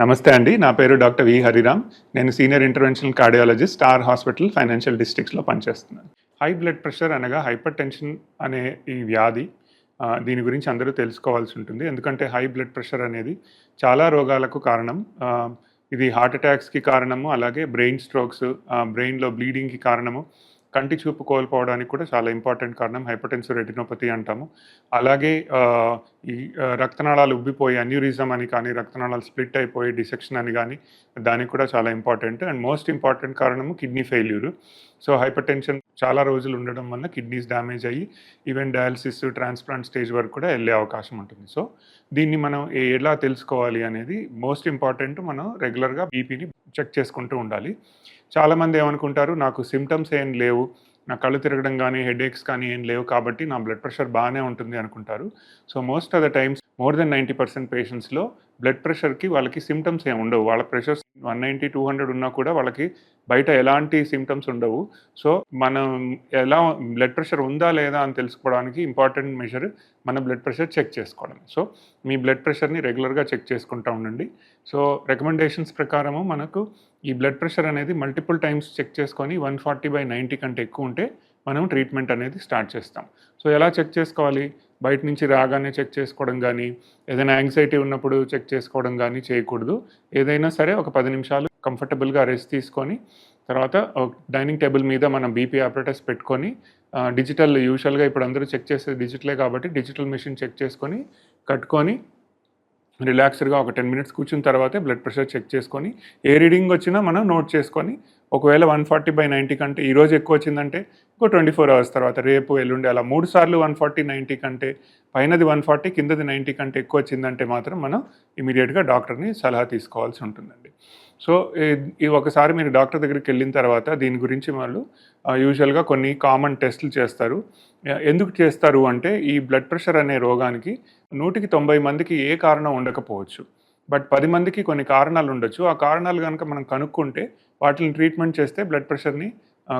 నమస్తే అండి నా పేరు డాక్టర్ వి హరిరామ్. నేను senior interventional cardiologist star hospital financial డిస్ట్రిక్ట్స్లో పనిచేస్తున్నాను. హై బ్లడ్ ప్రెషర్ అనగా హైపర్ టెన్షన్ అనే ఈ వ్యాధి దీని గురించి అందరూ తెలుసుకోవాల్సి ఉంటుంది. ఎందుకంటే హై బ్లడ్ ప్రెషర్ అనేది చాలా రోగాలకు కారణం. ఇది హార్ట్ అటాక్స్కి కారణము అలాగే బ్రెయిన్ స్ట్రోక్స్ బ్రెయిన్లో బ్లీడింగ్కి కారణము. కంటి చూపు కోల్పోవడానికి కూడా చాలా ఇంపార్టెంట్ కారణం హైపర్టెన్సివ్ రెటినోపతి అంటాము. అలాగే ఈ రక్తనాళాలు ఉబ్బిపోయి అన్యూరిజం అని కానీ రక్తనాళాలు స్ప్లిట్ అయిపోయి డిసెక్షన్ అని కానీ దానికి కూడా చాలా ఇంపార్టెంట్. అండ్ మోస్ట్ ఇంపార్టెంట్ కారణము kidney failure. So hypertension చాలా రోజులు ఉండడం వల్ల కిడ్నీస్ డ్యామేజ్ అయ్యి ఈవెన్ డయాలసిస్ ట్రాన్స్ప్లాంట్ స్టేజ్ వరకు కూడా వెళ్ళే అవకాశం ఉంటుంది. సో దీన్ని మనం ఎలా తెలుసుకోవాలి అనేది మోస్ట్ ఇంపార్టెంట్ మనం రెగ్యులర్గా బీపీని చెక్ చేసుకుంటూ ఉండాలి. చాలామంది ఏమనుకుంటారు నాకు సిమ్టమ్స్ ఏం లేవు నా కళ్ళు తిరగడం కానీ హెడేక్స్ కానీ ఏం లేవు కాబట్టి నా బ్లడ్ ప్రెషర్ బాగానే ఉంటుంది అనుకుంటారు. So most of the times more than ninety percent పేషెంట్స్లో blood ప్రెషర్కి వాళ్ళకి సిమ్టమ్స్ ఏమి ఉండవు. వాళ్ళ pressure one ninety two hundred ఉన్నా కూడా వాళ్ళకి బయట ఎలాంటి సిమ్టమ్స్ ఉండవు. సో మనం ఎలా బ్లడ్ ప్రెషర్ ఉందా లేదా అని తెలుసుకోవడానికి ఇంపార్టెంట్ మెజర్ మన బ్లడ్ ప్రెషర్ చెక్ చేసుకోవడం. సో మీ బ్లడ్ ప్రెషర్ని రెగ్యులర్గా చెక్ చేసుకుంటూ ఉండండి. సో రికమెండేషన్స్ ప్రకారము మనకు ఈ బ్లడ్ ప్రెషర్ అనేది మల్టిపుల్ టైమ్స్ చెక్ చేసుకొని వన్ ఫార్టీ బై నైంటీ కంటే ఎక్కువ ఉంటే మనం ట్రీట్మెంట్ అనేది స్టార్ట్ చేస్తాం. సో ఎలా చెక్ చేసుకోవాలి? బయట నుంచి రాగానే చెక్ చేసుకోవడం కానీ ఏదైనా యాంగ్జైటీ ఉన్నప్పుడు చెక్ చేసుకోవడం కానీ చేయకూడదు. ఏదైనా సరే ఒక పది నిమిషాలు కంఫర్టబుల్గా రెస్ట్ తీసుకొని తర్వాత డైనింగ్ టేబుల్ మీద మనం బీపీ ఆపరేటర్స్ పెట్టుకొని డిజిటల్ యూజువల్గా ఇప్పుడు అందరూ చెక్ చేసేది డిజిటలే కాబట్టి డిజిటల్ మెషిన్ చెక్ చేసుకొని కట్టుకొని రిలాక్స్డ్గా ఒక టెన్ మినిట్స్ కూర్చున్న తర్వాతే బ్లడ్ ప్రెషర్ చెక్ చేసుకొని ఏ రీడింగ్ వచ్చినా మనం నోట్ చేసుకొని ఒకవేళ వన్ ఫార్టీ బై నైంటీ కంటే ఈరోజు ఎక్కువ వచ్చిందంటే ఇంకో ట్వంటీ ఫోర్ అవర్స్ తర్వాత రేపు ఎల్లుండి అలా మూడు సార్లు వన్ ఫార్టీ నైంటీ కంటే పైనది వన్ ఫార్టీ కిందది నైంటీ కంటే ఎక్కువ వచ్చిందంటే మాత్రం మనం ఇమీడియట్గా డాక్టర్ని సలహా తీసుకోవాల్సి ఉంటుందండి. సో ఈ- ఈ ఒకసారి మీరు డాక్టర్ దగ్గరికి వెళ్ళిన తర్వాత దీని గురించి వాళ్ళు యూజువల్గా కొన్ని కామన్ టెస్టులు చేస్తారు. ఎందుకు చేస్తారు అంటే ఈ బ్లడ్ ప్రెషర్ అనే రోగానికి నూటికి తొంభై మందికి ఏ కారణం ఉండకపోవచ్చు. బట్ పది మందికి కొన్ని కారణాలు ఉండొచ్చు. ఆ కారణాలు కనుక మనం కనుక్కుంటే వాటిని ట్రీట్మెంట్ చేస్తే బ్లడ్ ప్రెషర్ని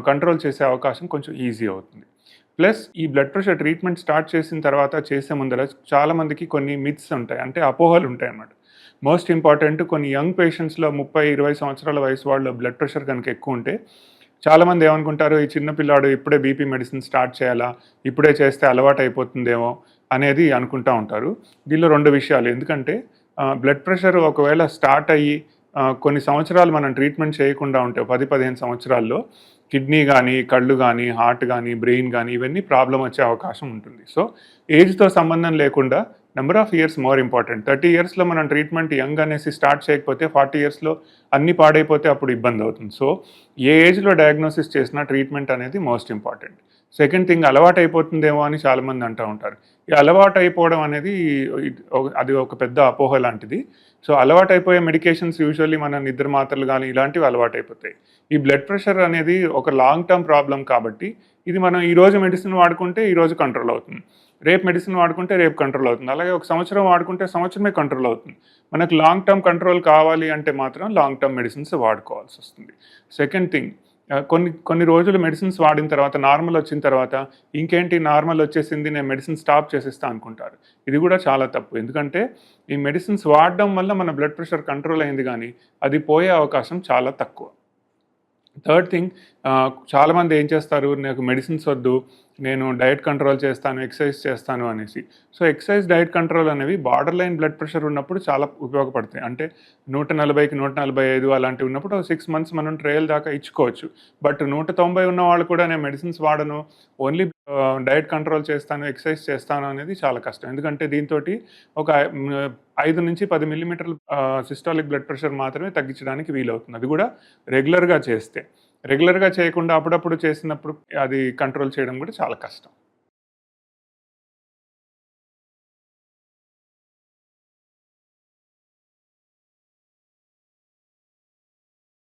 కంట్రోల్ చేసే అవకాశం కొంచెం ఈజీ అవుతుంది. ప్లస్ ఈ బ్లడ్ ప్రెషర్ ట్రీట్మెంట్ స్టార్ట్ చేసిన తర్వాత చేసే ముందర చాలామందికి కొన్ని మిత్స్ ఉంటాయి. అంటే అపోహలు ఉంటాయి అన్నమాట మోస్ట్ ఇంపార్టెంట్ కొన్ని యంగ్ పేషెంట్స్లో ముప్పై ఇరవై సంవత్సరాల వయసు వాళ్ళు బ్లడ్ ప్రెషర్ కనుక ఎక్కువ ఉంటే చాలామంది ఏమనుకుంటారు ఈ చిన్న పిల్లాడు ఇప్పుడే బీపీ మెడిసిన్ స్టార్ట్ చేయాలా? ఇప్పుడే చేస్తే అలవాటు అయిపోతుందేమో అనేది అనుకుంటా ఉంటారు. దీనిలో రెండు విషయాలు. ఎందుకంటే బ్లడ్ ప్రెషర్ ఒకవేళ స్టార్ట్ అయ్యి కొన్ని సంవత్సరాలు మనం ట్రీట్మెంట్ చేయకుండా ఉంటే పది పదిహేను సంవత్సరాల్లో కిడ్నీ కానీ కళ్ళు కానీ హార్ట్ కానీ బ్రెయిన్ కానీ ఇవన్నీ ప్రాబ్లం వచ్చే అవకాశం ఉంటుంది. సో ఏజ్తో సంబంధం లేకుండా number of years more important thirty ఇయర్స్లో మనం ట్రీట్మెంట్ యంగ్ అనేసి స్టార్ట్ చేయకపోతే ఫార్టీ ఇయర్స్లో అన్ని పాడైపోతే అప్పుడు ఇబ్బంది అవుతుంది. సో ఏ ఏజ్లో డయాగ్నోసిస్ చేసినా ట్రీట్మెంట్ అనేది మోస్ట్ ఇంపార్టెంట్ సెకండ్ థింగ్ అలవాటు అయిపోతుందేమో అని చాలామంది అంటూ ఉంటారు. ఈ అలవాటు అయిపోవడం అనేది అది ఒక పెద్ద అపోహ లాంటిది. సో అలవాటు అయిపోయే మెడికేషన్స్ యూజువల్లీ మన నిద్ర మాత్రలు కానీ ఇలాంటివి అలవాటు అయిపోతాయి. ఈ బ్లడ్ ప్రెషర్ అనేది ఒక లాంగ్ టర్మ్ ప్రాబ్లం కాబట్టి ఇది మనం ఈరోజు మెడిసిన్ వాడుకుంటే ఈరోజు కంట్రోల్ అవుతుంది. రేపు మెడిసిన్ వాడుకుంటే రేపు కంట్రోల్ అవుతుంది. అలాగే ఒక సంవత్సరం వాడుకుంటే సంవత్సరమే కంట్రోల్ అవుతుంది. మనకు లాంగ్ టర్మ్ కంట్రోల్ కావాలి అంటే మాత్రం లాంగ్ టర్మ్ మెడిసిన్స్ వాడుకోవాల్సి వస్తుంది. సెకండ్ థింగ్ కొన్ని కొన్ని రోజులు మెడిసిన్స్ వాడిన తర్వాత నార్మల్ వచ్చిన తర్వాత ఇంకేంటి నార్మల్ వచ్చేసింది నేను మెడిసిన్ స్టాప్ చేసేస్తా అనుకుంటారు. ఇది కూడా చాలా తప్పు. ఎందుకంటే ఈ మెడిసిన్స్ వాడడం వల్ల మన బ్లడ్ ప్రెషర్ కంట్రోల్ అయింది కానీ అది పోయే అవకాశం చాలా తక్కువ. థర్డ్ థింగ్ చాలామంది ఏం చేస్తారు నాకు మెడిసిన్స్ వద్దు నేను డయట్ కంట్రోల్ చేస్తాను ఎక్సర్సైజ్ చేస్తాను అనేసి. సో ఎక్సర్సైజ్ డయట్ కంట్రోల్ అనేవి బార్డర్ లైన్ బ్లడ్ ప్రెషర్ ఉన్నప్పుడు చాలా ఉపయోగపడతాయి. అంటే నూట నలభైకి నూట నలభై ఐదు అలాంటివి ఉన్నప్పుడు సిక్స్ మంత్స్ మనం ట్రయల్ దాకా ఇచ్చుకోవచ్చు. బట్ నూట తొంభై ఉన్న వాళ్ళు కూడా నేను మెడిసిన్స్ వాడను ఓన్లీ డైట్ కంట్రోల్ చేస్తాను ఎక్సర్సైజ్ చేస్తాను అనేది చాలా కష్టం. ఎందుకంటే దీంతో ఒక ఐదు నుంచి పది మిల్లీమీటర్ల సిస్టాలిక్ బ్లడ్ ప్రెషర్ మాత్రమే తగ్గించడానికి వీలవుతుంది. అది కూడా రెగ్యులర్గా చేస్తే. రెగ్యులర్గా చేయకుండా అప్పుడప్పుడు చేసినప్పుడు అది కంట్రోల్ చేయడం కూడా చాలా కష్టం.